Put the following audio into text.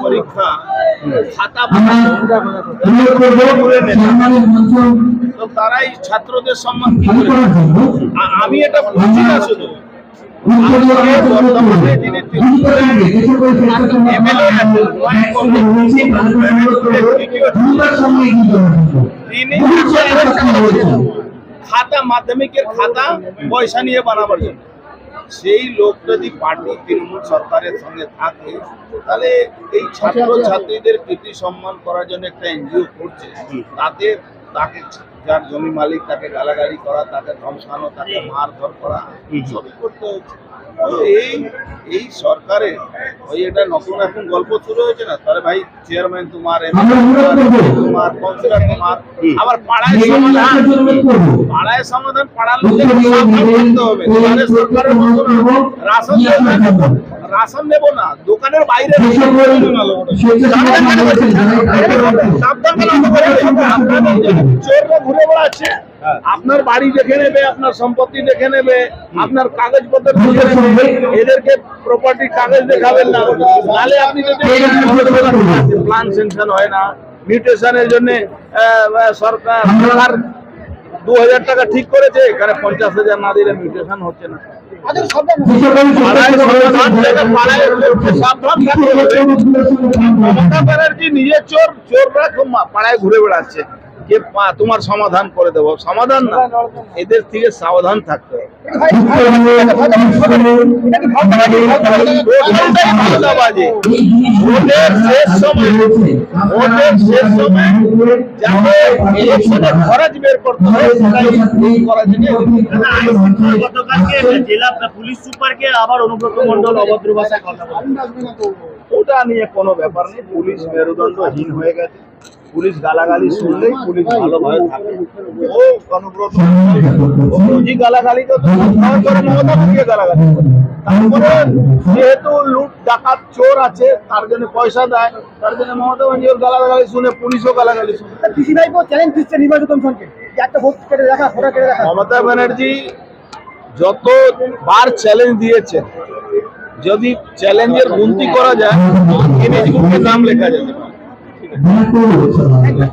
পরীক্ষা খাতা তো তারাই ছাত্রদের সম্মান আমি এটা বুঝছি না শুধু। তিনি। খাতা মাধ্যমিকের খাতা পয়সা নিয়ে বানাবার জন্য সেই লোক যদি পার্টি তৃণমূল সরকারের সঙ্গে থাকে তাহলে এই ছাত্র ছাত্রীদের কৃতি সম্মান করার জন্য একটা এনজিও করছে। তাতে তাকে যার জমি মালিক তাকে গালাগালি করা তাকে ধমকানো তাকে মারধর করা সবই করতে হচ্ছে। তো এই এই সরকারের ওই এটা নতুন এখন গল্প শুরু হয়েছে না? তাহলে ভাই চেয়ারম্যান তোমার। তোমার কাউন্সিলর তোমার আবার পাড়ায় সমাধান। পাড়ায় সমাধান পাড়ার করতে হবে। তাহলে সরকারের রাশন রাশন নেব না। দোকানের বাইরে। সাবধান চোররা ঘুরে বেড়াচ্ছে। আপনার বাড়ি দেখে নেবে আপনার সম্পত্তি দেখে নেবে আপনার কাগজপত্র দেখে নেবে এদেরকে প্রপার্টি কাগজ দেখাবেন না। নালে আপনি যদি প্ল্যান সেনশন হয় না। মিউটেশনের জন্য সরকার সরকার দু হাজার টাকা ঠিক করেছে এখানে পঞ্চাশ হাজার না দিলে মিউটেশন হচ্ছে না। হবে। মমতা ব্যানার্জি নিজে চোর চোররা মা- পাড়ায় ঘুরে বেড়াচ্ছে। যে তোমার সমাধান করে দেবো। সমাধান না, এদের থেকে সাবধান থাকতে পুলিশ সুপারকে আবার ওটা নিয়ে কোনো ব্যাপার নেই, পুলিশ মেরুদণ্ডহীন হয়ে গেছে। পুলিশ গালাগালি শুনলেই পুলিশ ভালোভাবে থাকে। ও অনুব্রত রোজই গালাগালি তো করে মমতা গালাগালি। তারপরে যেহেতু লুট ডাকাত চোর আছে তার জন্য পয়সা দেয় তার জন্য মমতা ব্যানার্জি গালাগালি শুনে পুলিশও গালাগালি শুনে। পিসি ভাই চ্যালেঞ্জ দিচ্ছে নির্বাচন যে একটা ভোট কেটে দেখা ভোটার কেটে দেখা। মমতা ব্যানার্জি যত বার চ্যালেঞ্জ দিয়েছে যদি চ্যালেঞ্জের গুনতি করা যায় গিনেজ নাম লেখা যেতে தினத்தோடு சொன்னார்கள்.